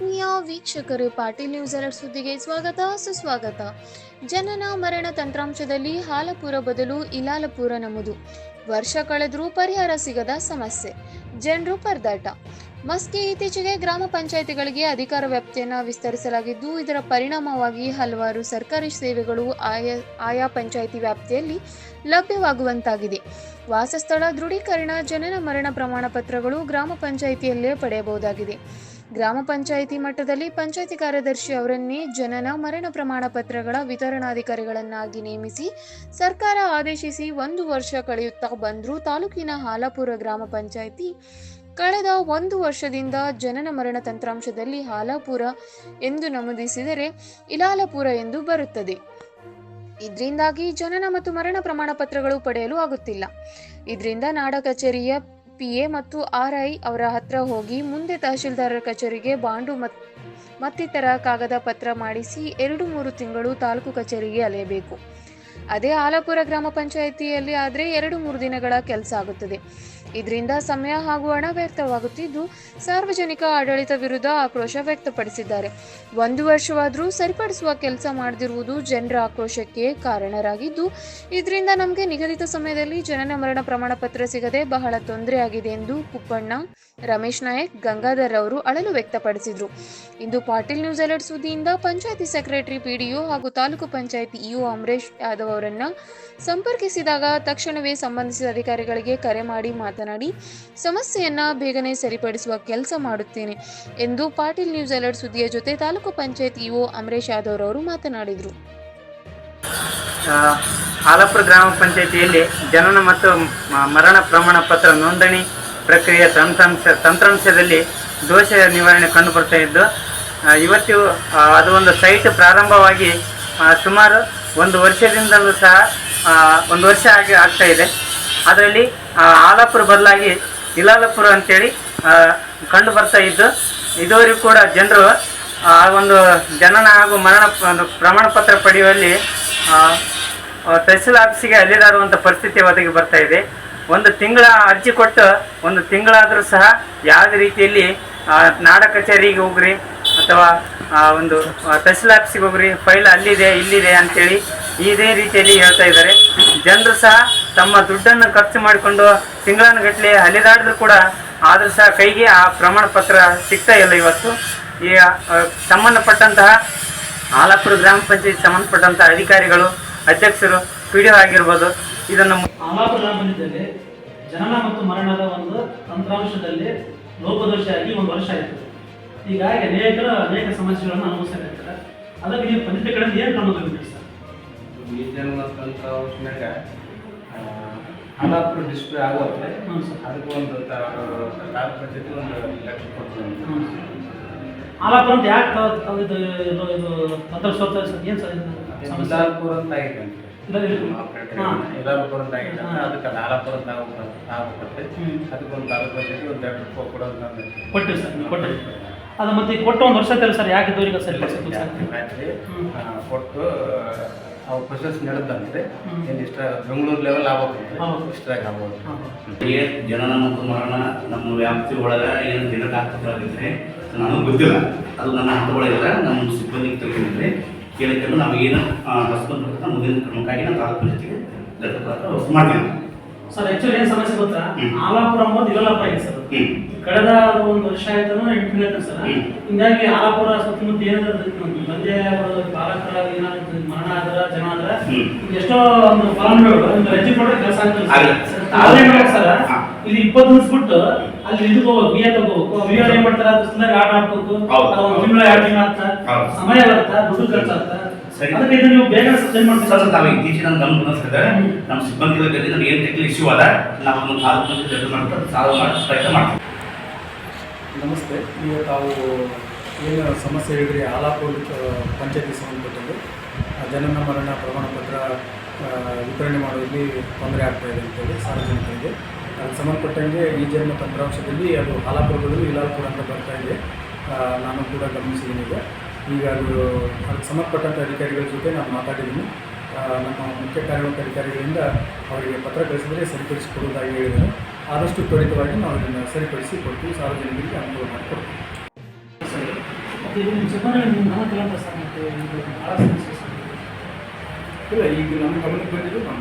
ವೀಕ್ಷಕರು, ಪಾಟೀಲ್ ನ್ಯೂಸ್ ಎರಡ್ ಸುದ್ದಿಗೆ ಸ್ವಾಗತ, ಸುಸ್ವಾಗತ. ಜನನ ಮರಣ ತಂತ್ರಾಂಶದಲ್ಲಿ ಹಾಲಪುರ ಬದಲು ಇಲಾಲಪುರ ನಮ್ಮದು ವರ್ಷ ಕಳೆದರೂ ಪರಿಹಾರ ಸಿಗದ ಸಮಸ್ಯೆ. ಜನರು ಪರದಾಟ. ಮಸ್ಕಿ ಇತ್ತೀಚೆಗೆ ಗ್ರಾಮ ಪಂಚಾಯಿತಿಗಳಿಗೆ ಅಧಿಕಾರ ವ್ಯಾಪ್ತಿಯನ್ನು ವಿಸ್ತರಿಸಲಾಗಿದ್ದು, ಇದರ ಪರಿಣಾಮವಾಗಿ ಹಲವಾರು ಸರ್ಕಾರಿ ಸೇವೆಗಳು ಆಯಾ ಆಯಾ ಪಂಚಾಯಿತಿ ವ್ಯಾಪ್ತಿಯಲ್ಲಿ ಲಭ್ಯವಾಗುವಂತಾಗಿದೆ. ವಾಸಸ್ಥಳ ದೃಢೀಕರಣ, ಜನನ ಮರಣ ಪ್ರಮಾಣ ಪತ್ರಗಳು ಗ್ರಾಮ ಪಂಚಾಯಿತಿಯಲ್ಲೇ ಪಡೆಯಬಹುದಾಗಿದೆ. ಗ್ರಾಮ ಪಂಚಾಯಿತಿ ಮಟ್ಟದಲ್ಲಿ ಪಂಚಾಯಿತಿ ಕಾರ್ಯದರ್ಶಿ ಅವರನ್ನೇ ಜನನ, ಮರಣ ಪ್ರಮಾಣ ಪತ್ರಗಳ ವಿತರಣಾಧಿಕಾರಿಗಳನ್ನಾಗಿ ನೇಮಿಸಿ ಸರ್ಕಾರ ಆದೇಶಿಸಿ ಒಂದು ವರ್ಷ ಕಳೆಯುತ್ತಾ ಬಂದರೂ ತಾಲೂಕಿನ ಹಾಲಾಪುರ ಗ್ರಾಮ ಪಂಚಾಯಿತಿ ಕಳೆದ ಒಂದು ವರ್ಷದಿಂದ ಜನನ, ಮರಣ ತಂತ್ರಾಂಶದಲ್ಲಿ ಹಾಲಾಪುರ ಎಂದು ನಮೂದಿಸಿದರೆ ಇಲಾಲಪುರ ಎಂದು ಬರುತ್ತದೆ. ಇದರಿಂದಾಗಿ ಜನನ ಮತ್ತು ಮರಣ ಪ್ರಮಾಣ ಪತ್ರಗಳು ಪಡೆಯಲು ಆಗುತ್ತಿಲ್ಲ. ಇದರಿಂದ ನಾಡ ಕಚೇರಿಯ ಪಿಎ ಮತ್ತು ಆರ್ಐ ಅವರ ಹತ್ರ ಹೋಗಿ ಮುಂದೆ ತಹಶೀಲ್ದಾರರ ಕಚೇರಿಗೆ ಬಾಂಡು ಮತ್, ಮತ್ತಿತರ ಕಾಗದ ಪತ್ರ ಮಾಡಿಸಿ ಎರಡು ಮೂರು ತಿಂಗಳು ತಾಲೂಕು ಕಚೇರಿಗೆ ಅಲೆಯಬೇಕು. ಅದೇ ಆಲಪುರ ಗ್ರಾಮ ಪಂಚಾಯಿತಿಯಲ್ಲಿ ಆದರೆ ಎರಡು ಮೂರು ದಿನಗಳ ಕೆಲಸ ಆಗುತ್ತದೆ. ಇದರಿಂದ ಸಮಯ ಹಾಗೂ ಹಣ ವ್ಯರ್ಥವಾಗುತ್ತಿದ್ದು ಸಾರ್ವಜನಿಕ ಆಡಳಿತ ವಿರುದ್ಧ ಆಕ್ರೋಶ ವ್ಯಕ್ತಪಡಿಸಿದ್ದಾರೆ. ಒಂದು ವರ್ಷವಾದರೂ ಸರಿಪಡಿಸುವ ಕೆಲಸ ಮಾಡದಿರುವುದು ಜನರ ಆಕ್ರೋಶಕ್ಕೆ ಕಾರಣರಾಗಿದ್ದು, ಇದರಿಂದ ನಮಗೆ ನಿಗದಿತ ಸಮಯದಲ್ಲಿ ಜನನ ಮರಣ ಪ್ರಮಾಣ ಪತ್ರ ಸಿಗದೆ ಬಹಳ ತೊಂದರೆ ಆಗಿದೆ ಎಂದು ಕುಪ್ಪಣ್ಣ, ರಮೇಶ್ ನಾಯಕ್, ಗಂಗಾಧರ್ ಅವರು ಅಳಲು ವ್ಯಕ್ತಪಡಿಸಿದರು. ಇಂದು ಪಾಟೀಲ್ ನ್ಯೂಸ್ ಅಲರ್ಟ್ ಸುದ್ದಿಯಿಂದ ಪಂಚಾಯತಿ ಸೆಕ್ರೆಟರಿ ಪಿಡಿಒ ಹಾಗೂ ತಾಲೂಕು ಪಂಚಾಯತಿ ಇಒ ಅಮರೇಶ್ ಯಾದವ್ ಅವರನ್ನ ಸಂಪರ್ಕಿಸಿದಾಗ ತಕ್ಷಣವೇ ಸಂಬಂಧಿಸಿದ ಅಧಿಕಾರಿಗಳಿಗೆ ಕರೆ ಮಾಡಿ ಮಾತನಾಡಿ, ಸಮಸ್ಯೆಯನ್ನ ಬೇಗನೆ ಸರಿಪಡಿಸುವ ಕೆಲಸ ಮಾಡುತ್ತೇನೆ ಎಂದು ಪಾಟೀಲ್ ನ್ಯೂಸ್ ಅಲರ್ಟ್ ಸುದ್ದಿಯ ಜೊತೆ ತಾಲೂಕು ಪಂಚಾಯತ್ ಇಒ ಅಮರೇಶ್ ಯಾದವ್ ಅವರು ಮಾತನಾಡಿದರು. ಹಾಲಪುರ ಗ್ರಾಮ ಪಂಚಾಯಿತಿಯಲ್ಲಿ ಜನನ ಮತ್ತು ಮರಣ ಪ್ರಮಾಣ ಪತ್ರ ನೋಂದಣಿ ಪ್ರಕ್ರಿಯೆ ತಂತ್ರಾಂಶ, ತಂತ್ರಾಂಶದಲ್ಲಿ ದೋಷ ನಿವಾರಣೆ ಕಂಡು ಬರ್ತಾ ಇದ್ದು ಇವತ್ತು ಅದು ಒಂದು ಸೈಟ್ ಪ್ರಾರಂಭವಾಗಿ ಸುಮಾರು ಒಂದು ವರ್ಷದಿಂದಲೂ ಸಹ ಒಂದು ವರ್ಷ ಆಗಿ ಆಗ್ತಾ ಇದೆ. ಅದರಲ್ಲಿ ಆಲಾಪುರ ಬದಲಾಗಿ ಇಲಾಲಪುರ ಅಂತೇಳಿ ಕಂಡು ಬರ್ತಾ ಇದ್ದು, ಇದುವರೆಗೂ ಕೂಡ ಜನರು, ಆ, ಒಂದು ಜನನ ಹಾಗೂ ಮರಣ, ಒಂದು ಪ್ರಮಾಣ ಪತ್ರ ಪಡೆಯುವಲ್ಲಿ ತಹಸೀಲ್ ಆಫೀಸಿಗೆ ಅಲೆದಾಡುವಂಥ ಪರಿಸ್ಥಿತಿ ಒದಗಿ ಬರ್ತಾ ಇದೆ. ಒಂದು ತಿಂಗಳ ಅರ್ಜಿ ಕೊಟ್ಟು, ಒಂದು ತಿಂಗಳಾದರೂ ಸಹ, ಯಾವುದೇ ರೀತಿಯಲ್ಲಿ ನಾಡ ಕಚೇರಿಗೆ ಹೋಗ್ರಿ ಅಥವಾ ಒಂದು ತಹಸೀಲ್ ಆಫೀಸಿಗೆ ಹೋಗ್ರಿ, ಫೈಲ್ ಅಲ್ಲಿದೆ, ಇಲ್ಲಿದೆ ಅಂತೇಳಿ ಇದೇ ರೀತಿಯಲ್ಲಿ ಹೇಳ್ತಾ ಇದ್ದಾರೆ. ಜನರು ಸಹ ತಮ್ಮ ದುಡ್ಡನ್ನು ಖರ್ಚು ಮಾಡಿಕೊಂಡು ತಿಂಗಳಾನುಗಟ್ಟಲೆ ಅಲೆದಾಡಿದ್ರು ಕೂಡ ಆದರೂ ಸಹ ಕೈಗೆ ಆ ಪ್ರಮಾಣ ಪತ್ರ ಸಿಗ್ತಾ ಇಲ್ಲ ಇವತ್ತು. ಈ ಸಂಬಂಧಪಟ್ಟಂತಹ ಆಲಾಪುರ ಗ್ರಾಮ ಪಂಚಾಯತ್ ಸಂಬಂಧಪಟ್ಟಂತಹ ಅಧಿಕಾರಿಗಳು, ಅಧ್ಯಕ್ಷರು ಪಿ ಡಿ ಆಗಿರ್ಬೋದು, ಇದನ್ನು ಆಲಾಪುರ ಗ್ರಾಮ ಪಂಚಾಯತಿಯಲ್ಲಿ ಜನನ ಮತ್ತು ಮರಣದ ಒಂದು ತಂತ್ರಾಂಶದಲ್ಲಿ ಲೋಪದೋಷ ಆಗಿ ಒಂದು ವರ್ಷ ಆಯಿತು. ಹೀಗಾಗಿ ಅನೇಕರು ಅನೇಕ ಸಮಸ್ಯೆಗಳನ್ನು ಅನುಭವಿಸಬೇಕಾಗ್ತದೆ ಅದಕ್ಕೆ ನೀವು ಪಂಡಿತ ಕಡೆಯಿಂದ ಏನು ಕ್ರಮ ತಗೊಂಡಿರಿ ಸರ್ ಹಾಲಾಪುರ ಡಿಸ್ಪ್ಲೇ ಆಗುತ್ತೆ ಅದಕ್ಕೆ ಒಂದು ತಾಲೂಕು ಪಂಚಾಯತಿ ಒಂದು ಲಕ್ಷ ಅಂತ. ಯಾಕೆ ಇದು ಇದು ಇದು ಸರ್ ಏನು ಸರ್ ಸಮಸ್ಯೆ? ಅಂತ ಆಗಿದೆ. ಇಲಾಲ್ಪುರ ಅಂತ ಆಗಿದೆ ಅದಕ್ಕೆ ಅದು ಹಾಲಾಪುರ ಅಂತ ಆಗುತ್ತೆ ಅದಕ್ಕೊಂದು ತಾಲೂಕು ಪಂಚಾಯತಿ ಒಂದು ರೂಪಾಯಿ ಕೊಡೋದು ಕೊಟ್ಟಿವಿ ಸರ್ ಕೊಟ್ಟಿವಿ. ಅದು ಮತ್ತೆ ಈಗ ಕೊಟ್ಟು ಒಂದು ವರ್ಷ ಆಯ್ತಲ್ಲ ಸರ್ ಯಾಕೆ ಇದ್ದವ್ರಿಗೆ ಸರಿ ಕೊಟ್ಟು ಅವ್ರ ಪ್ರೊಸೆಸ್ ನಡೆದಂತೆ. ಏನು ಇಷ್ಟ ಬೆಂಗಳೂರು ಲೆವೆಲ್ ಆಗ್ಬೇಕು ಇಷ್ಟ ಇಷ್ಟಾಗಿ ಆಗ್ಬೋದು ಜನನ ಮತ್ತು ಮರಣ ನಮ್ಮ ವ್ಯಾಪ್ತಿ ಒಳಗೆ ಏನು ದಿನಕ್ಕೆ ಆಗ್ತದೆ ನನಗೆ ಗೊತ್ತಿಲ್ಲ. ಅದು ನನ್ನ ಹಂತ ಒಳಗಿಲ್ಲ ನಮ್ಮ ಸಿಬ್ಬಂದಿಗೆ ತಿಳ್ಕೊಂಡಿದ್ರೆ ಕೇಳಿಕೊಂಡು ನಮಗೇನು ಹಸ್ಬಂದ್ ಮುಂದಿನ ಕ್ರಮಕ್ಕಾಗಿ ನಾನು ತಾಲೂಕು ಪಂಚಾಯತಿಗೆ ಮಾಡ್ತೀನಿ. ಸರ್ ಆಕ್ಚುಲಿ ಏನು ಸಮಸ್ಯೆ ಗೊತ್ತಾ. ಆಲಾಪುರ ಅಂಬೋದು ಇಲ್ಲಪ್ಪ ಸರ್. ಕಳೆದ ಒಂದು ವರ್ಷ ಆಯ್ತು ಸರ್. ಹಿಂಗಾಗಿ ಆಲಾಪುರ ಸುತ್ತಮುತ್ತ ಏನಾದ್ರು ಬಂದೆ ಪಾಲಕರ ಏನಾದ್ರು ಮರಣ ಆದ್ರ ಜನ ಆದ್ರ. ಎಷ್ಟೋ ಒಂದು ಫಲಾನುಭವಿಗಳು ಒಂದು ರಜೆ ಕೊಟ್ಟರೆ ಕೆಲಸ ಆಗ್ತದೆ ಸರ್. ಇಲ್ಲಿ ಇಪ್ಪತ್ತು ನಿಮಿಷ ಬಿಟ್ಟು ಅಲ್ಲಿ ಹೋಗ್ಬೇಕು ವಿಯಾ ತಗೋಬೇಕು. ವಿಯಾ ಏನ್ ಮಾಡ್ತಾರ ಸುಮ್ಮನೆ ಆಟ ಆಡ್ಬೇಕು. ಒಂದು ತಿಂಗಳ ಎರಡು ತಿಂಗಳ ಆಗ್ತಾ ಸಮಯ ಬರುತ್ತಾ? ದುಡ್ಡು ಖರ್ಚಾಗ್ತಾ. ಅದಕ್ಕೆ ಇದು ನೀವು ಬೇಗ ಸಜ್ಜೆ ಮಾಡ್ತೀವಿ ಸರ್ ತಾವು ಗಮನ ಬಂದಿದೆ ನಮ್ಮ ಸಿಬ್ಬಂದಿಗಳ ಜೊತೆ ನನಗೆ ಏನು ಟೆಕ್ನಿಕ್ ಇಶ್ಯೂ ಅದ ನಾವು ಅದನ್ನು ತಾಲೂಕು ಮಾಡ್ತಾ ಸಾಲ್ವ್ ಮಾಡಿ ಪ್ರಯತ್ನ ಮಾಡ್ತೀವಿ. ನಮಸ್ತೆ. ಈಗ ತಾವು ಏನು ಸಮಸ್ಯೆ ಹೇಳಿದ್ರಿ, ಆಲಾಪುರ ಪಂಚಾಯತಿ ಸಂಬಂಧಪಟ್ಟದ್ದು. ಜನನ ಮರಣ ಪ್ರಮಾಣ ಪತ್ರ ವಿತರಣೆ ಮಾಡುವಲ್ಲಿ ತೊಂದರೆ ಆಗ್ತಾ ಇದೆ ಅಂತೇಳಿ ಸಾರ್ವಜನಿಕರಿಗೆ ಅದಕ್ಕೆ ಸಂಬಂಧಪಟ್ಟಂಗೆ ಈ ಜನ್ಮ ತಂತ್ರಾಂಶದಲ್ಲಿ ಅದು ಆಲಾಪುರಗಳು ಇಲಾಲ್ಪುರ ಅಂತ ಬರ್ತಾ ಇದೆ. ನಾನು ಕೂಡ ಗಮನಿಸಿದ್ದೀನಿ ಈಗ. ಈಗ ಅದು ಅದಕ್ಕೆ ಸಂಬಂಧಪಟ್ಟಂಥ ಅಧಿಕಾರಿಗಳ ಜೊತೆ ನಾನು ಮಾತಾಡಿದ್ದೀನಿ. ನಮ್ಮ ಮುಖ್ಯ ಕಾರ್ಯನಿರ್ವಾಹಕ ಅಧಿಕಾರಿಗಳಿಂದ ಅವರಿಗೆ ಪತ್ರ ಕಳಿಸಿದರೆ ಸರಿಪಡಿಸಿಕೊಡುವುದಾಗಿ ಹೇಳಿದರು ಆದಷ್ಟು ತ್ವರಿತವಾಗಿ ನಾವು ಅದನ್ನು ಸರಿಪಡಿಸಿ ಕೊಡ್ತೀವಿ ಸಾರ್ವಜನಿಕರಿಗೆ ಅನುಕೂಲ ಮಾಡಿಕೊಡ್ತೀವಿ ನಿಮ್ಮ ನಿಮ್ಮ. ಇಲ್ಲ ಈಗ ನಮ್ಮ ಗಮನಕ್ಕೆ ಬಂದಿದ್ದು ಹ್ಮ್.